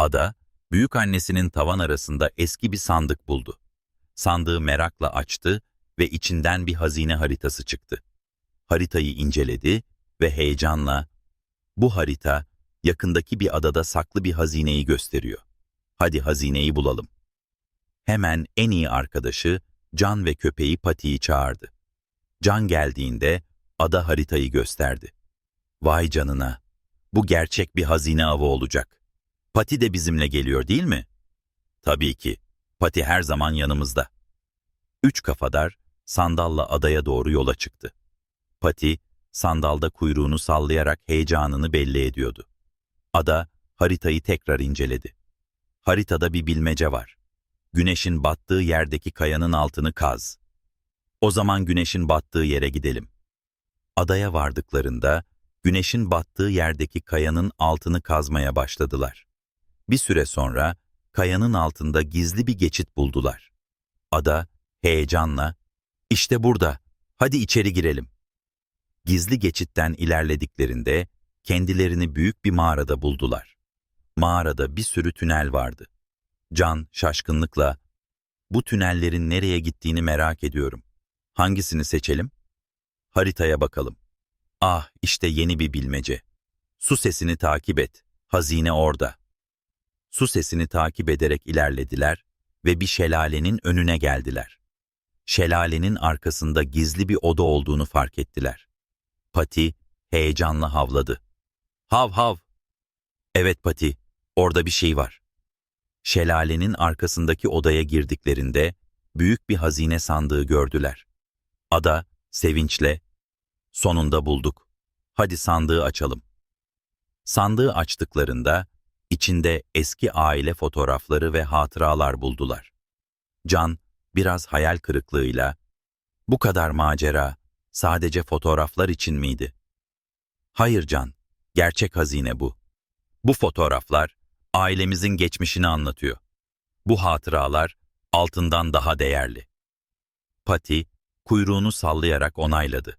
Ada, büyük annesinin tavan arasında eski bir sandık buldu. Sandığı merakla açtı ve içinden bir hazine haritası çıktı. Haritayı inceledi ve heyecanla, bu harita yakındaki bir adada saklı bir hazineyi gösteriyor. Hadi hazineyi bulalım. Hemen en iyi arkadaşı Can ve köpeği Pati'yi çağırdı. Can geldiğinde ada haritayı gösterdi. Vay canına, bu gerçek bir hazine avı olacak. Pati de bizimle geliyor değil mi? Tabii ki, Pati her zaman yanımızda. Üç kafadar sandalla adaya doğru yola çıktı. Pati, sandalda kuyruğunu sallayarak heyecanını belli ediyordu. Ada, haritayı tekrar inceledi. Haritada bir bilmece var. Güneşin battığı yerdeki kayanın altını kaz. O zaman güneşin battığı yere gidelim. Adaya vardıklarında, güneşin battığı yerdeki kayanın altını kazmaya başladılar. Bir süre sonra, kayanın altında gizli bir geçit buldular. Ada, heyecanla, işte burada, hadi içeri girelim. Gizli geçitten ilerlediklerinde, kendilerini büyük bir mağarada buldular. Mağarada bir sürü tünel vardı. Can şaşkınlıkla, bu tünellerin nereye gittiğini merak ediyorum. Hangisini seçelim? Haritaya bakalım. Ah, işte yeni bir bilmece. Su sesini takip et. Hazine orada. Su sesini takip ederek ilerlediler ve bir şelalenin önüne geldiler. Şelalenin arkasında gizli bir oda olduğunu fark ettiler. Pati heyecanla havladı. Hav hav. Evet Pati, orada bir şey var. Şelalenin arkasındaki odaya girdiklerinde büyük bir hazine sandığı gördüler. Ada sevinçle, sonunda bulduk. Hadi sandığı açalım. Sandığı açtıklarında içinde eski aile fotoğrafları ve hatıralar buldular. Can biraz hayal kırıklığıyla, bu kadar macera sadece fotoğraflar için miydi? Hayır Can, gerçek hazine bu. Bu fotoğraflar ailemizin geçmişini anlatıyor. Bu hatıralar altından daha değerli. Pati kuyruğunu sallayarak onayladı.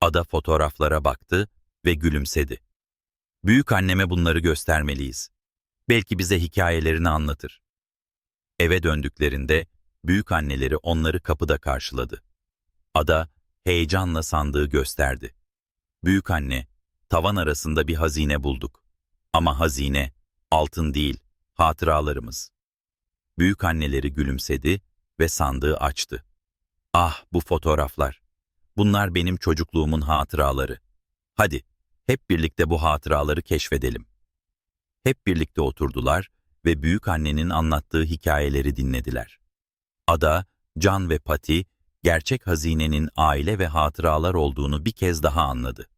Ada fotoğraflara baktı ve gülümsedi. Büyük anneme bunları göstermeliyiz. Belki bize hikayelerini anlatır. Eve döndüklerinde büyük anneleri onları kapıda karşıladı. Ada heyecanla sandığı gösterdi. Büyük anne, tavan arasında bir hazine bulduk. Ama hazine altın değil, hatıralarımız. Büyük anneleri gülümsedi ve sandığı açtı. Ah bu fotoğraflar. Bunlar benim çocukluğumun hatıraları. Hadi hep birlikte bu hatıraları keşfedelim. Hep birlikte oturdular ve büyük annenin anlattığı hikayeleri dinlediler. Ada, Can ve Pati gerçek hazinenin aile ve hatıralar olduğunu bir kez daha anladı.